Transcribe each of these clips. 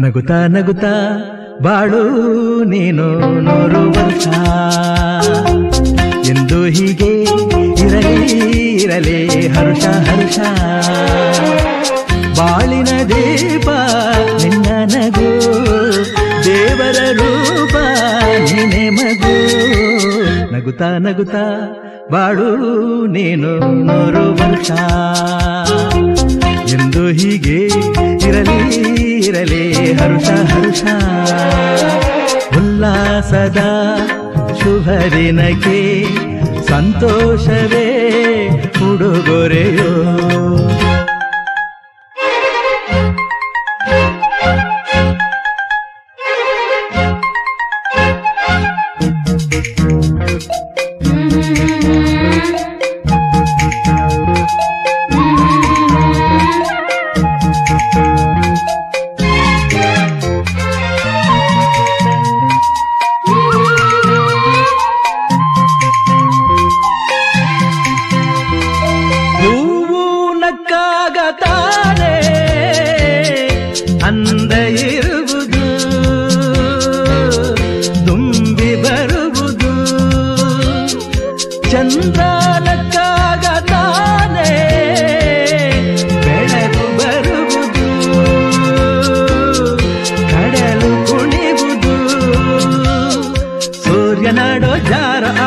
ನಗುತ್ತಾ ನಗುತ್ತಾ ಬಾಳು ನೀನು ನೂರು ವರ್ಷ ಎಂದು ಹೀಗೆ ಇರಲಿ ಇರಲಿ. ಹರುಷ ಬಾಳಿನ ದೀಪ ನಿನ್ನ ನಗು. ದೇವರ ರೂಪ ನಿನ್ನೆ ಮಗು. ನಗುತ್ತಾ ನಗುತ್ತಾ ಬಾಳು ನೀನು ನೂರು ವರ್ಷ ಎಂದು ಹೀಗೆ ಇರಲಿ ಇರಲಿ ಹರುಷ ಹರುಷ. ಉಲ್ಲಾಸದ ಶುಭ ದಿನಕ್ಕೆ ಸಂತೋಷವೇ ఎప్పుడొగొరేయో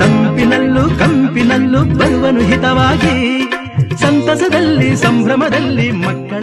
ತಂಪಿನಲ್ಲೂ ಕಂಪಿನಲ್ಲೂ ಬರುವನು ಹಿತವಾಗಿ ಸಂತಸದಲ್ಲಿ ಸಂಭ್ರಮದಲ್ಲಿ ಮಕ್ಕಳ